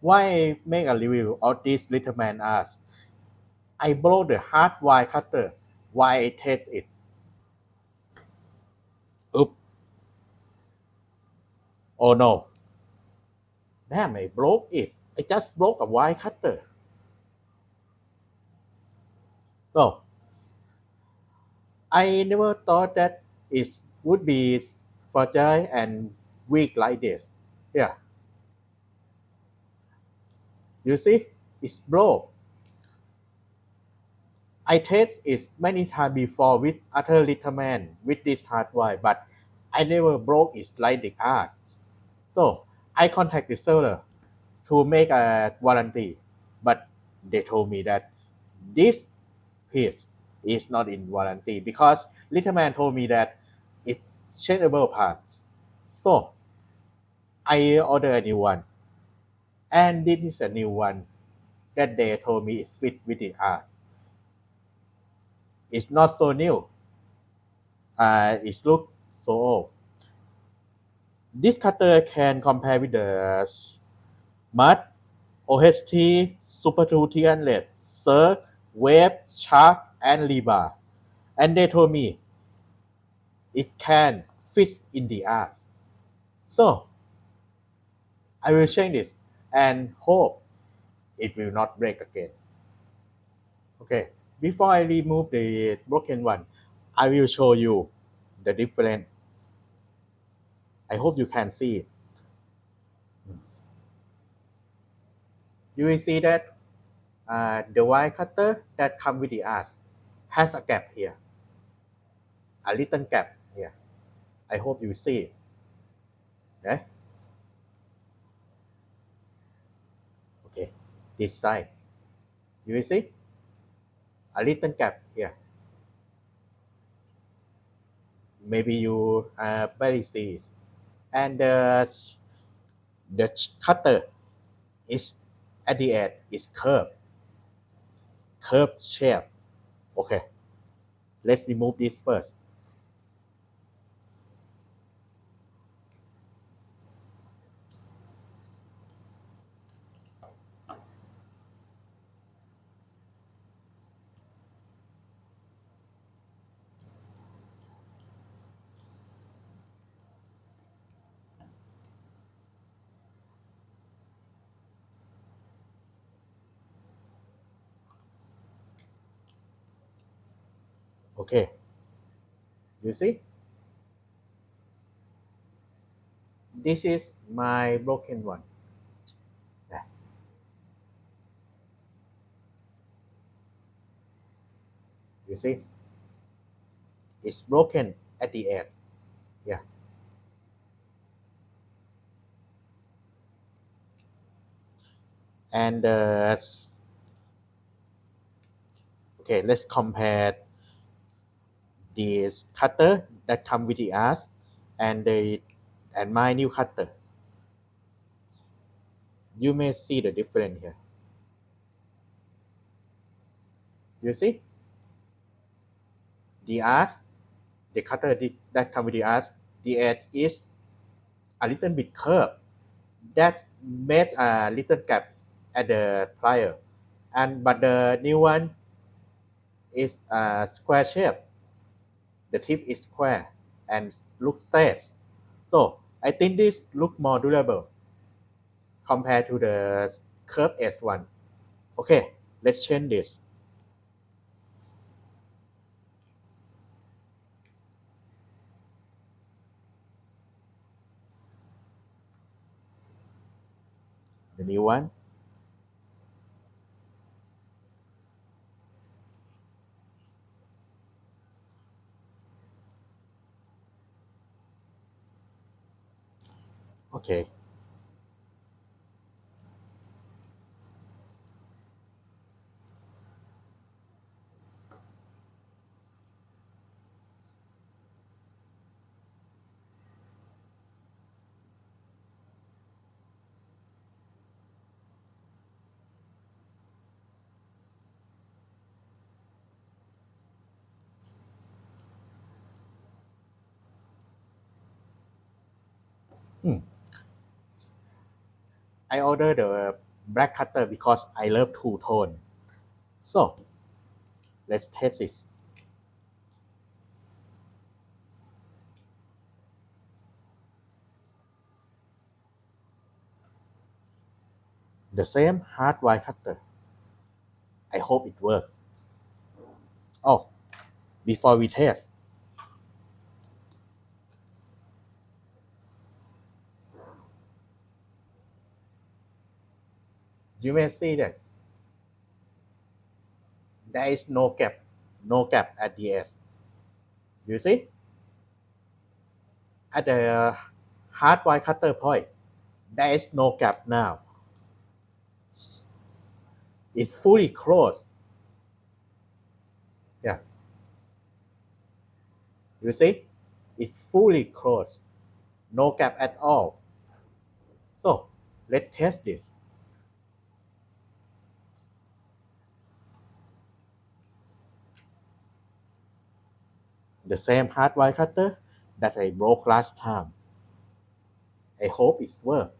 why make a review of this little man asked. I broke the hard wire cutter. Why I test it? Oop. Oh no. Damn, I broke it. I just broke a wire cutter. So, I never thought that it would be fragile and weak like this. Yeah. You see, it's broke. I tested it many times before with other little man with this hard wire, but I never broke it like the art. So I contacted the seller to make a warranty, but they told me that this piece is not in warranty because little man told me that it's changeable parts. So I order a new one, and this is a new one that they told me is fit with the art. It's not so new. Uh, it look so old. This cutter can compare with the Mud, OHT, Super 2 300, Cirque, Wave, Shark, and Liba. And they told me it can fit in the art. So I will change this and hope it will not break again. Okay, before I remove the broken one, I will show you the difference. I hope you can see it. You will see that uh, the wire cutter that come with the art has a gap here, a little gap here. I hope you see it. Okay. Okay, this side. You will see a little gap here. Maybe you uh, barely see it. And the, the cutter is at the end is curved, curved shape. Okay, let's remove this first. Okay. You see? This is my broken one. There. You see? It's broken at the edge. Yeah. And uh, okay, let's compare this cutter that come with the art and the and my new cutter. You may see the difference here. You see? The art, the cutter that come with the art, the edge is a little bit curved. That made a little gap at the plier. And but the new one is a square shape. The tip is square and looks straight. So I think this look more durable compared to the curved S one. Okay, let's change this. The new one. Okay. I ordered the black cutter because I love two tone. So let's test it the same hard wire cutter. I hope it works oh before we test you may see that there is no gap, no gap at the edge. You see? At the hard wire cutter point, there is no gap now. It's fully closed. Yeah. You see? It's fully closed. No gap at all. So let's test this. The same hard wire cutter that I broke last time. I hope it works.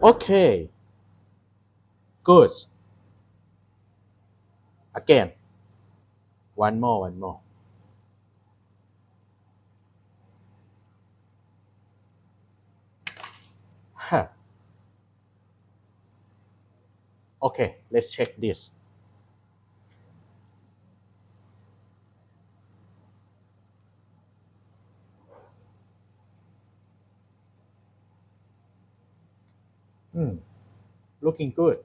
Okay. Good. Again. One more, one more. Huh. Okay, let's check this. Hmm. Looking good.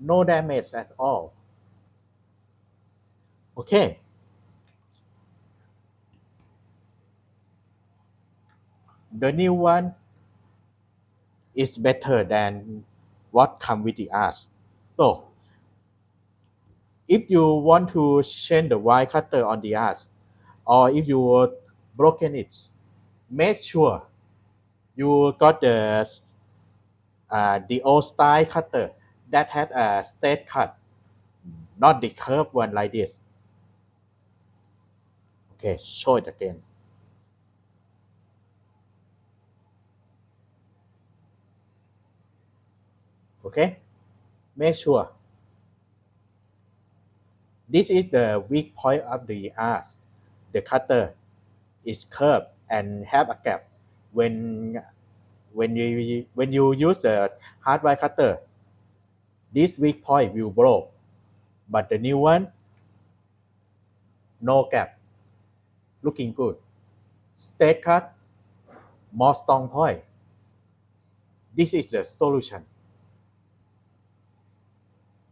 No damage at all. Okay. The new one is better than what come with the ass. So, if you want to change the wire cutter on the ass, or if you were broken it, make sure you got the uh, the old style cutter that had a straight cut, not the curved one like this. Okay, show it again. Okay, make sure. This is the weak point of the arc. The cutter is curved and have a gap. When when you when you use the hard wire cutter, this weak point will blow. But the new one, no gap. Looking good. Straight cut, more strong point. This is the solution.